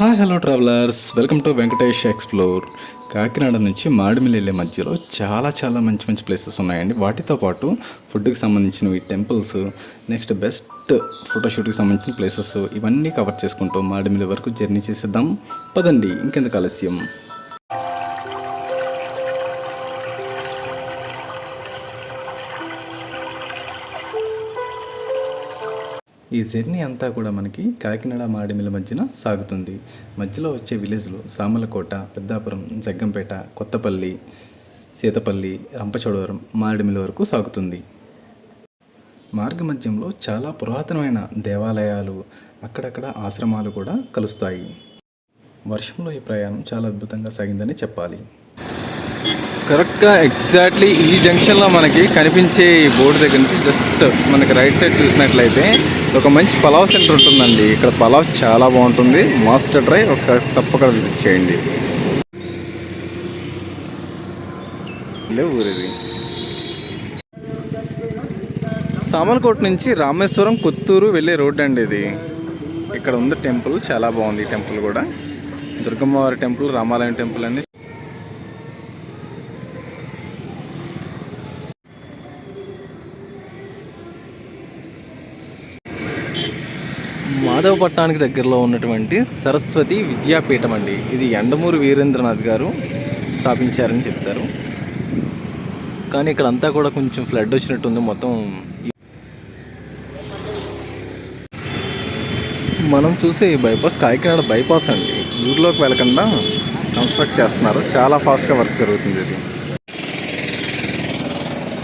Hi hello travellers. Welcome to Venkatesh explore. Kakinada నుంచి మాడిమిల్ వెళ్ళే మధ్యలో చాలా చాలా మంచి మంచి ప్లేసెస్ ఉన్నాయండి. వాటితో పాటు ఫుడ్కి సంబంధించినవి టెంపుల్స్ నెక్స్ట్ బెస్ట్ ఫోటోషూట్కి సంబంధించిన ప్లేసెస్ ఇవన్నీ కవర్ చేసుకుంటూ మాడిమిల్ వరకు జర్నీ చేసేద్దాం. పదండి. ఇంకెందుకు ఆలస్యం? ఈ జర్నీ అంతా కూడా మనకి కాకినాడ మాడిమిల మధ్యన సాగుతుంది. మధ్యలో వచ్చే విలేజ్లు సామలకోట పెద్దాపురం జగ్గంపేట కొత్తపల్లి సీతపల్లి రంపచోడవరం మారడిమిల వరకు సాగుతుంది. మార్గ మధ్యంలో చాలా పురాతనమైన దేవాలయాలు అక్కడక్కడ ఆశ్రమాలు కూడా కలుస్తాయి. వర్షంలో ఈ ప్రయాణం చాలా అద్భుతంగా సాగిందని చెప్పాలి. కరెక్ట్గా ఎగ్జాక్ట్లీ ఈ జంక్షన్లో మనకి కనిపించే బోర్డు దగ్గర నుంచి జస్ట్ మనకి రైట్ సైడ్ చూసినట్లయితే ఒక మంచి పలావ్ సెంటర్ ఉంటుందండి. ఇక్కడ పలావ్ చాలా బాగుంటుంది. మాస్టర్ డ్రై ఒకసారి తప్పక విజిట్ చేయండి. ఇదే ఊరిది. సామలకోట నుంచి రామేశ్వరం కొత్తూరు వెళ్ళే రోడ్ అండి ఇది. ఇక్కడ ఉంది టెంపుల్. చాలా బాగుంది ఈ టెంపుల్ కూడా. దుర్గమ్మవారి టెంపుల్ రామాలయం టెంపుల్ అన్ని మాధవపట్నానికి దగ్గరలో ఉన్నటువంటి సరస్వతి విద్యాపీఠం అండి. ఇది ఎండమూరి వీరేంద్రనాథ్ గారు స్థాపించారని చెప్తారు. కానీ ఇక్కడ అంతా కూడా కొంచెం ఫ్లడ్ వచ్చినట్టుంది మొత్తం. మనం చూసే ఈ బైపాస్ కాకినాడ బైపాస్ అండి. ఊర్లోకి వెళ్ళకుండా కన్స్ట్రక్ట్ చేస్తున్నారు. చాలా ఫాస్ట్గా వర్క్ జరుగుతుంది ఇది.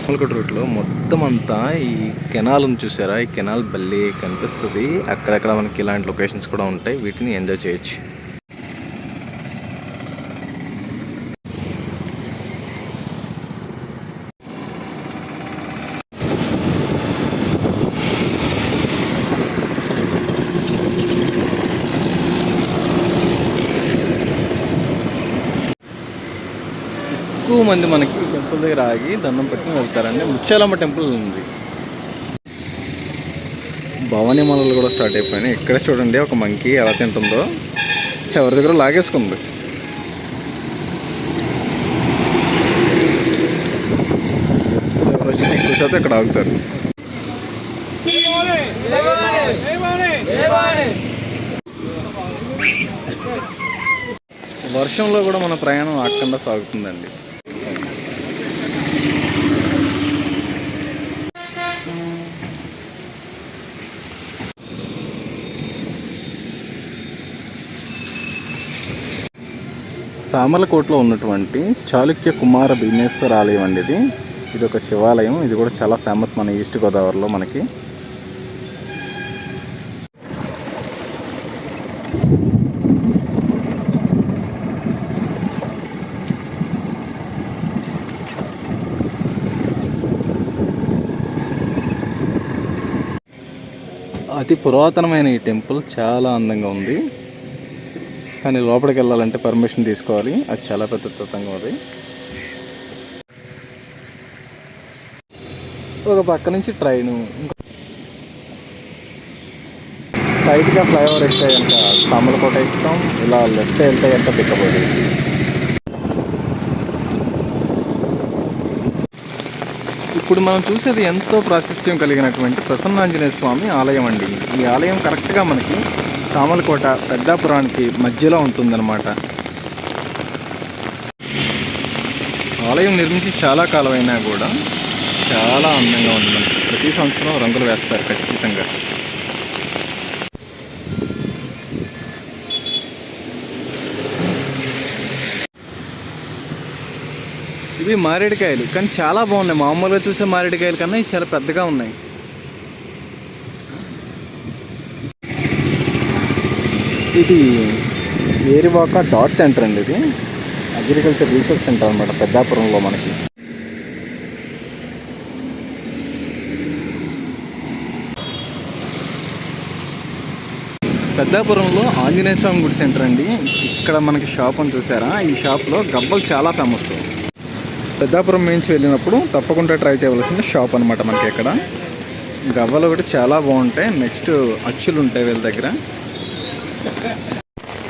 కోల్కట్ రూట్లో మొత్తం అంతా ఈ కెనాల్ ఉంది చూసారా? ఈ కెనాల్ భలే కనిపిస్తుంది అక్కడక్కడ మనకి ఇలాంటి లొకేషన్స్ కూడా ఉంటాయి. వీటిని ఎంజాయ్ చేయొచ్చు. ఎక్కువ మంది మనకి టెంపుల్ దగ్గర ఆగి దండం పెట్టుకుని వెళ్తారండి. ముత్యాలమ్మ టెంపుల్ ఉంది. భవానీ మలలు కూడా స్టార్ట్ అయిపోయినాయి. ఇక్కడే చూడండి ఒక మంకీ ఎలా తింటుందో. ఎవరి దగ్గర లాగేసుకుంది. ఎవరు ఎక్కువ శాతం ఇక్కడ ఆగుతారు. వర్షంలో కూడా మన ప్రయాణం ఆగకుండా సాగుతుందండి. సామర్లకోటలో ఉన్నటువంటి చాళుక్య కుమార భీమేశ్వర ఆలయం అండి ఇది. ఇది ఒక శివాలయం. ఇది కూడా చాలా ఫేమస్ మన ఈస్ట్ గోదావరిలో మనకి. అతి పురాతనమైన ఈ టెంపుల్ చాలా అందంగా ఉంది. కానీ లోపలికి వెళ్ళాలంటే పర్మిషన్ తీసుకోవాలి. అది చాలా పెద్ద తతంగా ఉంది ఒక పక్క నుంచి ట్రైన్ స్ట్రైట్గా ఫ్లైఓవర్ ఎక్కితే కనుక సామలకోట ఎక్కుతాం ఇలా లెఫ్ట్ వెళ్తే కనుక పిక్కబోదు ఇప్పుడు మనం చూసేది ఎంతో ప్రాశస్త్యం కలిగినటువంటి ప్రసన్నాంజనేయ స్వామి ఆలయం అండి. ఈ ఆలయం కరెక్ట్గా మనకి సామలకోట పెద్దాపురానికి మధ్యలో ఉంటుందన్నమాట. ఆలయం నిర్మించి చాలా కాలమైనా కూడా చాలా అందంగా ఉంది ప్రతి సంవత్సరం రంగులు వేస్తారు ఖచ్చితంగా. ఇవి మారేడుకాయలు కానీ చాలా బాగున్నాయి. మామూలుగా చూసే మారేడుకాయలు కన్నా ఇవి చాలా పెద్దగా ఉన్నాయి. ఇది ఏరివాక డాట్ సెంటర్ అండి ఇది. అగ్రికల్చర్ రీసెర్చ్ సెంటర్ అనమాట పెద్దాపురంలో మనకి. పెద్దాపురంలో ఆంజనేయ స్వామి గుడి సెంటర్ అండి. ఇక్కడ మనకి షాప్ అని చూసారా? ఈ షాప్లో గబ్బలు చాలా ఫేమస్. పెద్దాపురం నుంచి వెళ్ళినప్పుడు తప్పకుండా ట్రై చేయవలసిన షాప్ అనమాట మనకి ఇక్కడ. గవ్వలు కూడా చాలా బాగుంటాయి. నెక్స్ట్ అచ్చులు ఉంటాయి వీళ్ళ దగ్గర.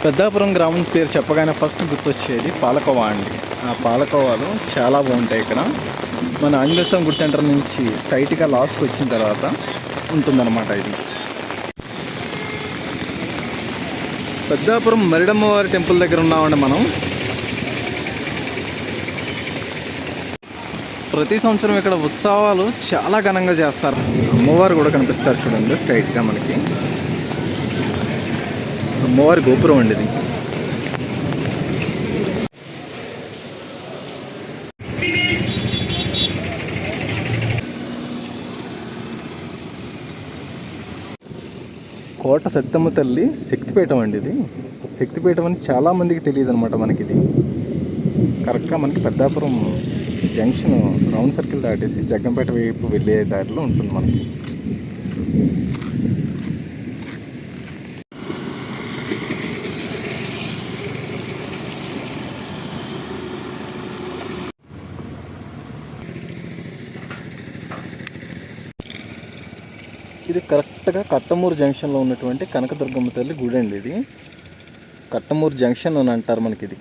పెద్దాపురం గ్రామం పేరు చెప్పగానే ఫస్ట్ గుర్తొచ్చేది పాలకోవా అండి. ఆ పాలకోవాలు చాలా బాగుంటాయి ఇక్కడ. మన ఆంజనేయ గుడి సెంటర్ నుంచి స్ట్రైట్గా లాస్ట్కి వచ్చిన తర్వాత ఉంటుందన్నమాట ఇది. పెద్దాపురం మరిడమ్మవారి టెంపుల్ దగ్గర ఉన్నామండి మనం. ప్రతి సంవత్సరం ఇక్కడ ఉత్సవాలు చాలా ఘనంగా చేస్తారు. అమ్మవారు కూడా కనిపిస్తారు చూడండి స్ట్రైట్గా మనకి. అమ్మవారి గోపురం అండి ఇది. కోట సత్తమ్మ తల్లి శక్తిపీఠం అండి ఇది. శక్తిపీఠం అని చాలామందికి తెలియదు అనమాట మనకి ఇది. కరెక్ట్గా మనకి పెద్దాపురం జంక్షన్ రౌండ్ సర్కిల్ దాటేసి జగ్గంపేట వైపు వెళ్ళే దారిలో ఉంటుంది మనకి. ఇది కరెక్ట్గా కట్టమూరు జంక్షన్లో ఉన్నటువంటి కనకదుర్గమ్మ తల్లి గుడి అండి ఇది. కట్టమూరు జంక్షన్ అని అంటారు మనకి ఇది.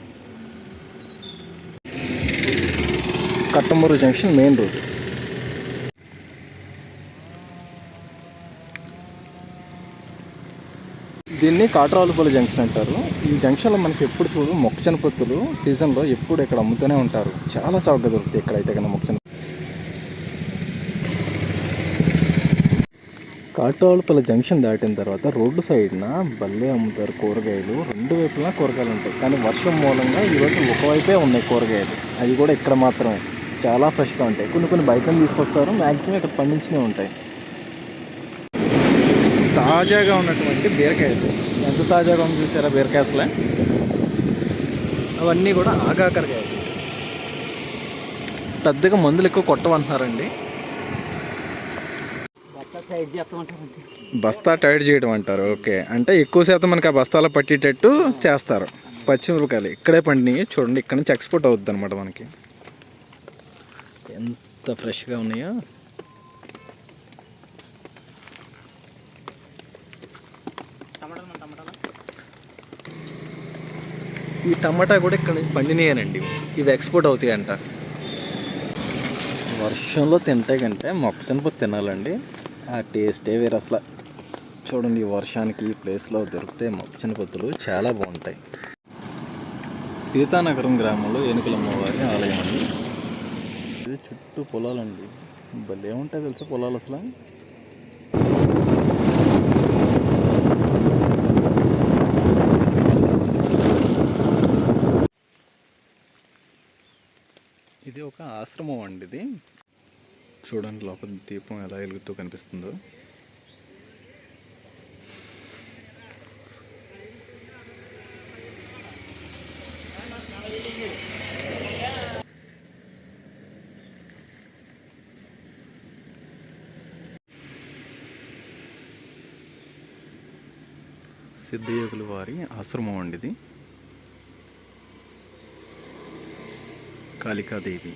Kattamuru junction main road. దీన్ని కాట్రావులపల్లి జంక్షన్ అంటారు. ఈ జంక్షన్లో మనకి ఎప్పుడు చూడు మొక్కజొన్న పొత్తులు సీజన్లో ఎప్పుడు ఇక్కడ అమ్ముతూనే ఉంటారు. చాలా చౌకగా దొరుకుతాయి ఇక్కడైతే కన్నా మొక్కజొన్న కాట్రావులపల్లి జంక్షన్ దాటిన తర్వాత రోడ్డు సైడ్న బల్లే అమ్ముతారు కూరగాయలు. రెండు వైపులా కూరగాయలు ఉంటాయి. కానీ వర్షం మూలంగా ఈరోజు ఒకవైపే ఉన్నాయి కూరగాయలు. అవి కూడా ఇక్కడ మాత్రమే. చాలా ఫ్రెష్గా ఉంటాయి. కొన్ని కొన్ని బయట తీసుకొస్తారు. మ్యాక్సిమం ఇక్కడ పండించినవి ఉంటాయి. తాజాగా ఉన్నటువంటి బీరకాయలు. ఎంత తాజాగా ఉంది చూసారా బీరకాయ అసలే? అవన్నీ కూడా ఆగాకరకాయలు. పెద్దగా మందులు ఎక్కువ కొట్టమంటున్నారండి. బస్తా టైట్ చేయడం అంటారు ఓకే. అంటే ఎక్కువ శాతం మనకి ఆ బస్తాలో పట్టేటట్టు చేస్తారు. పచ్చిమిరపకాయలు ఇక్కడే పండినవి. చూడండి ఇక్కడ నుంచి ఎక్స్పోర్ట్ అవుద్ది అనమాట మనకి. ఎంత ఫ్రెష్గా ఉన్నాయో. ఈ టమాటా కూడా ఇక్కడ నుంచి పండినాయనండి. ఇవి ఎక్స్పోర్ట్ అవుతాయి అంట వర్షంలో తింటే కంటే మొక్కజొన్న పొత్తు తినాలండి. ఆ టేస్టే వేరు అసలు. చూడండి ఈ వర్షానికి ఈ ప్లేస్లో దొరికితే మొచ్చిన పొత్తులు చాలా బాగుంటాయి. సీతానగరం గ్రామంలో ఏనుకలమ్మవారి ఆలయం అండి. ఇది చుట్టూ పొలాలండి. భలే ఉంటాయి తెలుసా పొలాలు అసలు. ఇది ఒక ఆశ్రమం అండి ఇది. చూడండి లోపల దీపం ఎలా వెలుగుతూ కనిపిస్తుందో. సిద్ధయోగుల వారి ఆశ్రమం అండి ఇది. కాళికాదేవి.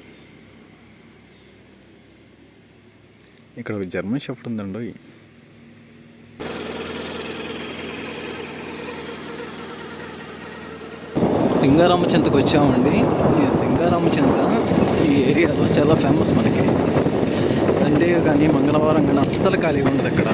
ఇక్కడ ఒక జర్మన్ షెఫ్ట్ ఉందండి. సింగారామచింతకు వచ్చామండి. ఈ సింగారామచింత ఈ ఏరియాలో చాలా ఫేమస్ మనకి. సండే కానీ మంగళవారం కానీ అస్సలు ఖాళీగా ఉండదు అక్కడ.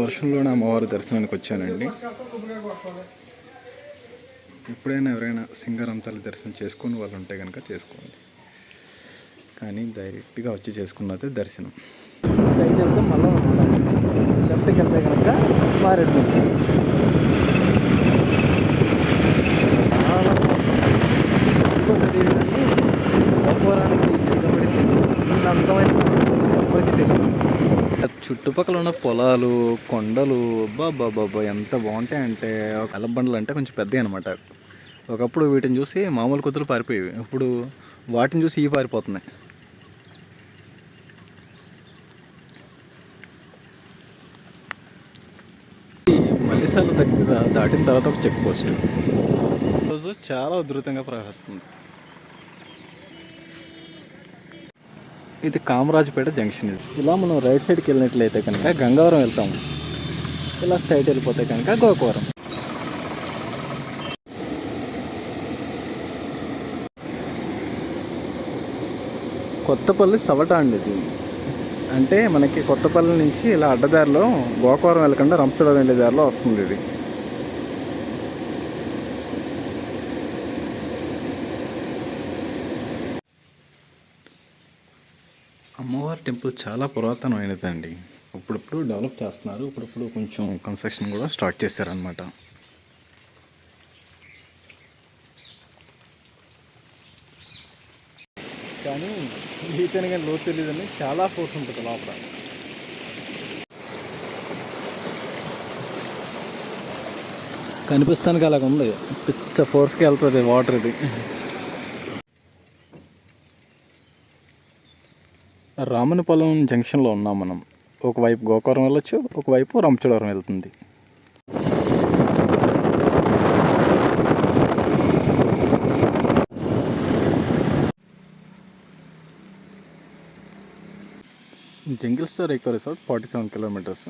వర్షంలోనే అమ్మవారి దర్శనానికి వచ్చానండి. ఎప్పుడైనా ఎవరైనా సింగారం తల్లి దర్శనం చేసుకుని వాళ్ళు ఉంటే కనుక చేసుకోండి. కానీ డైరెక్ట్గా వచ్చి చేసుకున్నదే దర్శనం. స్ట్రైట్ వెళ్తే మళ్ళీ లెఫ్ట్కి వెళ్తే కనుక మారేడు చుట్టుపక్కల ఉన్న పొలాలు కొండలు బాబా బాబా ఎంత బాగుంటాయంటే అలబండలు అంటే కొంచెం పెద్దవి అనమాట ఒకప్పుడు వీటిని చూసి మామూలు కుతులు పారిపోయేవి. ఇప్పుడు వాటిని చూసి ఇవి పారిపోతున్నాయి. మల్లిసాల దగ్గర దాటిన తర్వాత ఒక చెక్ పోస్ట్. రోజు చాలా ఉధృతంగా ప్రవహిస్తుంది. ఇది కామరాజుపేట జంక్షన్ ఇది. ఇలా మనం రైట్ సైడ్కి వెళ్ళినట్లయితే కనుక గంగవరం వెళ్తాము ఇలా స్ట్రైట్ వెళ్ళిపోతే కనుక గోకవరం. కొత్తపల్లి సవట అండి ఇది. అంటే మనకి కొత్తపల్లి నుంచి ఇలా అడ్డదారిలో గోకవరం వెళ్ళకుండా రంపచోడవరం వెళ్ళే దారిలో వస్తుంది ఇది. అమ్మవారి టెంపుల్ చాలా పురాతనమైనదండి. ఇప్పుడిప్పుడు డెవలప్ చేస్తున్నారు. ఇప్పుడిప్పుడు కొంచెం కన్స్ట్రక్షన్ కూడా స్టార్ట్ చేశారనమాట కానీ ఈతని కానీ లోతు తెలియదండి చాలా ఫోర్స్ ఉంటుంది లోపల. కనిపిస్తానికి అలాగ ఉంది. పిచ్చ ఫోర్స్కి వెళ్తుంది వాటర్ ఇది. రామనపాలెం జంక్షన్లో ఉన్నాం మనం. ఒకవైపు గోకారం వెళ్ళొచ్చు ఒకవైపు రంపచోడవరం వెళ్తుంది. జంగిల్ స్టార్ ఎక్కువ resort forty seven kilometres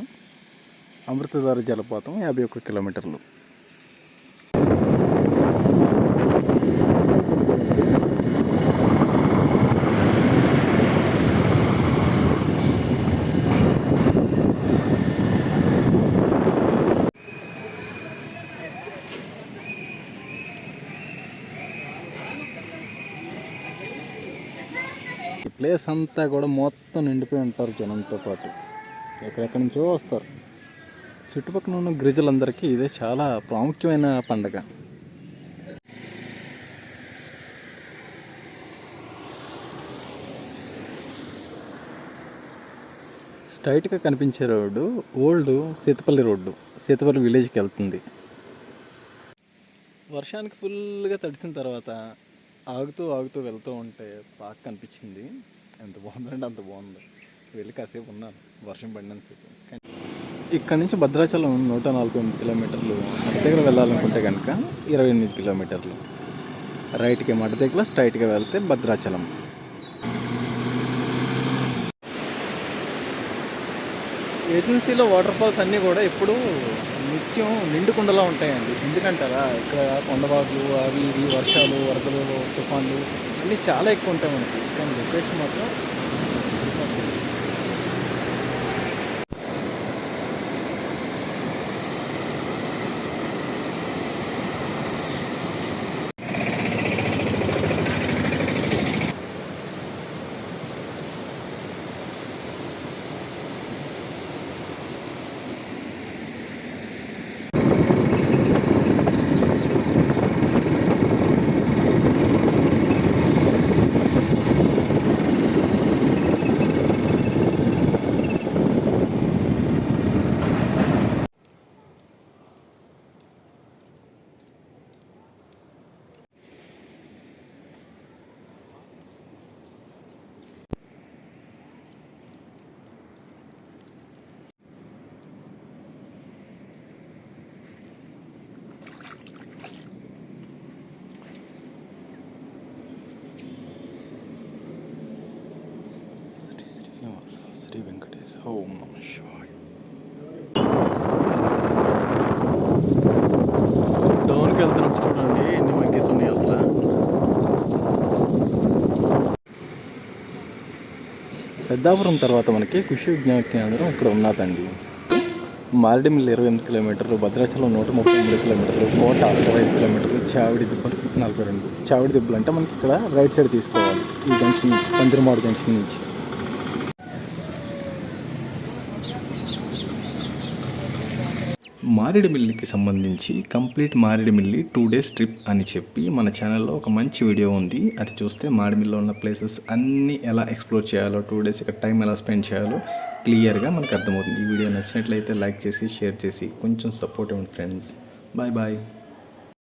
Amrutadhara జలపాతం యాభై ఒక్క కిలోమీటర్లు ప్లేస్ అంతా కూడా మొత్తం నిండిపోయి ఉంటారు జనంతో పాటు. ఎక్కడెక్కడి నుంచో వస్తారు. చుట్టుపక్కల ఉన్న గిరిజలందరికీ ఇదే చాలా ప్రాముఖ్యమైన పండగ. స్ట్రైట్గా కనిపించే road old Seethapalli road. Seethapalli విలేజ్కి వెళ్తుంది. వర్షానికి ఫుల్గా తడిసిన తర్వాత ఆగుతూ ఆగుతూ వెళ్తూ ఉంటే పార్క్ కనిపించింది ఎంత బాగుందంటే అంత బాగుంది. వెళ్ళి కాసేపు ఉన్నాను వర్షం పడినంతసేపు కానీ ఇక్కడ నుంచి భద్రాచలం నూట నలభై ఎనిమిది కిలోమీటర్లు మడ దగ్గర వెళ్ళాలనుకుంటే కనుక ఇరవై ఎనిమిది కిలోమీటర్లు. రైట్కి మడ దగ్గర స్ట్రైట్గా వెళ్తే భద్రాచలం. ఏజెన్సీలో వాటర్ ఫాల్స్ అన్నీ కూడా ఎప్పుడూ నిత్యం నిండుకుండలా ఉంటాయండి. ఎందుకంటారా? ఇక్కడ కొండబాట్లు అవి ఇవి వర్షాలు వరదలు తుఫాన్లు. అన్నీ చాలా ఎక్కువ ఉంటాయి మనకి. కానీ లొకేషన్ మాత్రం శ్రీ వెంకటేశ ఓం నమ శివాయ. టౌన్కి వెళ్తున్నప్పుడు చూడండి ఎన్ని మంకీస్ ఉన్నాయి అసలు. పెద్దాపురం తర్వాత మనకి కృషి విజ్ఞాన కేంద్రం ఇక్కడ ఉన్నదండి. మారేడుమిల్లి ఇరవై ఎనిమిది కిలోమీటర్లు భద్రాచలం నూట ముప్పై ఎనిమిది కిలోమీటర్లు కోట అరవై ఐదు కిలోమీటర్లు చావిడి దిబ్బలు నలభై రెండు. చావిడి దిబ్బలు అంటే మనకి ఇక్కడ రైట్ సైడ్ తీసుకోవాలి ఈ జంక్షన్ నుంచి పందిరిమాడు జంక్షన్ నుంచి. మారేడుమిల్లికి సంబంధించి complete Maredumilli two days trip అని చెప్పి మన ఛానల్లో ఒక మంచి వీడియో ఉంది. అది చూస్తే మారేడుమిల్లిలో ఉన్న ప్లేసెస్ అన్నీ ఎలా ఎక్స్ప్లోర్ చేయాలో టూ డేస్ ఇక్కడ టైం ఎలా స్పెండ్ చేయాలో క్లియర్గా మనకు అర్థమవుతుంది. ఈ వీడియో నచ్చినట్లయితే లైక్ చేసి షేర్ చేసి కొంచెం సపోర్ట్ ఇవ్వండి ఫ్రెండ్స్. Bye bye.